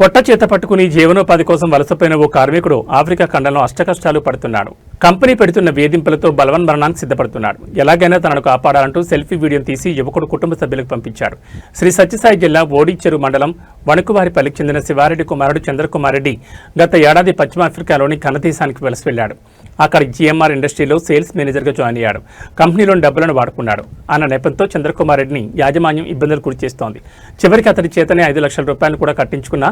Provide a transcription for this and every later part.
పొట్ట చేత పట్టుకుని జీవనోపాధి కోసం వలసపోయిన ఓ కార్మికుడు ఆఫ్రికా ఖండంలో అష్టకష్టాలు పడుతున్నాడు. కంపెనీ పెడుతున్న వేధింపులతో బలవన్ మరణానికి సిద్ధపడుతున్నాడు. ఎలాగైనా తనను కాపాడాలంటూ సెల్ఫీ వీడియోను తీసి యువకుడు కుటుంబ సభ్యులకు పంపించాడు. శ్రీ సత్యసాయి జిల్లా ఓడిచెరు మండలం వణుకువారిపల్లికి చెందిన శివారెడ్డి కుమారుడు చంద్రకుమార్ రెడ్డి గత ఏడాది పశ్చిమ ఆఫ్రికాలోని కనదేశానికి వలస వెళ్ళాడు అక్కడ జిఎంఆర్ ఇండస్ట్రీలో సేల్స్ మేనేజర్గా జాయిన్ అయ్యాడు. కంపెనీలోని డబ్బులను వాడుకున్నాడు. అన్న నెపంతో చంద్రకుమార్ రెడ్డిని యాజమాన్యం ఇబ్బందులు గురి చేస్తోంది. చివరికి అతడి చేతనే ఐదు లక్షల రూపాయలు కూడా కట్టించుకున్న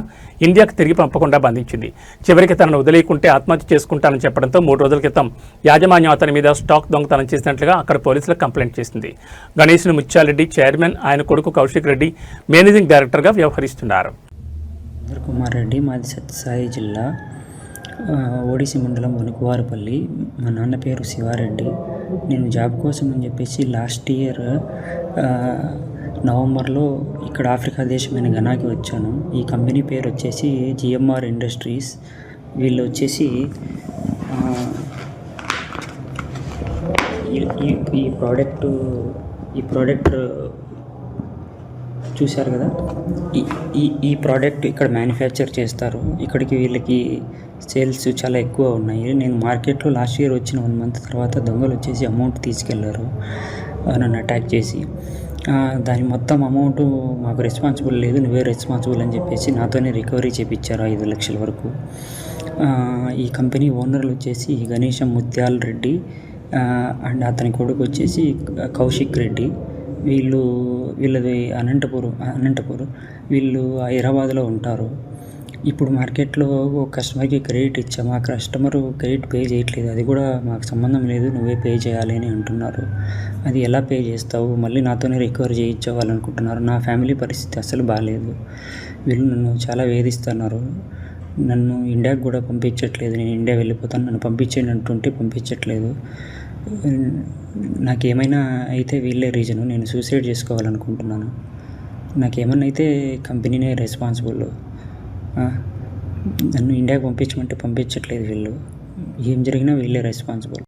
ఇండియాకు తిరిగి పంపకుండా బంధించింది. చివరికి తనను వదిలేయకుంటే ఆత్మహత్య చేసుకుంటానని చెప్పడంతో మూడు రోజుల క్రితం యాజమాన్యం అతని మీద స్టాక్ దొంగతనం చేసినట్లుగా అక్కడ పోలీసులకు కంప్లైంట్ చేసింది. గణేష్ను ముత్యాలరెడ్డి చైర్మన్ ఆయన కొడుకు కౌశిక్ రెడ్డి మేనేజింగ్ డైరెక్టర్గా వ్యవహరిస్తున్నారు. కుమార్ రెడ్డి మాది సత్యసాయి జిల్లా ఓడిసి మండలం వణుకువారిపల్లి. మా నాన్న పేరు శివారెడ్డి. నేను జాబ్ కోసం అని చెప్పేసి లాస్ట్ ఇయర్ నవంబర్లో ఇక్కడ ఆఫ్రికా దేశమైన ఘనాకి వచ్చాను. ఈ కంపెనీ పేరు వచ్చేసి జిఎంఆర్ ఇండస్ట్రీస్. వీళ్ళు వచ్చేసి ఈ- ఈ- ప్రోడక్ట్ ఈ ప్రోడక్ట్ చూశారు కదా? ఈ ఈ ఈ ప్రోడక్ట్ ఇక్కడ మ్యానుఫ్యాక్చర్ చేస్తారు. ఇక్కడికి వీళ్ళకి సేల్స్ చాలా ఎక్కువ ఉన్నాయి. నేను మార్కెట్లో లాస్ట్ ఇయర్ వచ్చిన వన్ మంత్ తర్వాత దొంగలు వచ్చేసి అమౌంట్ తీసుకెళ్ళారు. ఆ, నన్ను అటాక్ చేసి. దాని మొత్తం అమౌంట్ మాకు రెస్పాన్సిబుల్ లేదు. నువ్వే రెస్పాన్సిబుల్ అని చెప్పేసి నాతోనే రికవరీ చేపించారు ఐదు లక్షల వరకు. ఈ కంపెనీ ఓనర్లు వచ్చేసి గణేశం ముత్యాల్ రెడ్డి అండ్ అతని కొడుకు వచ్చేసి కౌశిక్ రెడ్డి. వీళ్ళు వీళ్ళది అనంతపురం అనంతపురం. వీళ్ళు హైదరాబాద్లో ఉంటారు. ఇప్పుడు మార్కెట్లో ఒక కస్టమర్కి క్రెడిట్ ఇచ్చాము. ఆ కస్టమర్ క్రెడిట్ పే చేయట్లేదు. అది కూడా మాకు సంబంధం లేదు. నువ్వే పే చేయాలి అని అంటున్నారు. అది ఎలా పే చేస్తావు? మళ్ళీ నాతోనే రికవర్ చేయించవాలనుకుంటున్నారు నా ఫ్యామిలీ పరిస్థితి అసలు బాగాలేదు వీళ్ళు నన్ను చాలా వేధిస్తున్నారు. నన్ను ఇండియాకి కూడా పంపించట్లేదు. నేను ఇండియా వెళ్ళిపోతాను. నన్ను పంపించండి అంటుంటే పంపించట్లేదు. నాకేమైనా అయితే వీళ్ళే రీజను. నేను సూసైడ్ చేసుకోవాలనుకుంటున్నాను. నాకేమన్నా అయితే కంపెనీనే రెస్పాన్సిబుల్. నన్ను ఇండియాకి పంపించమంటే పంపించట్లేదు వీళ్ళు. ఏం జరిగినా వీళ్ళే రెస్పాన్సిబుల్.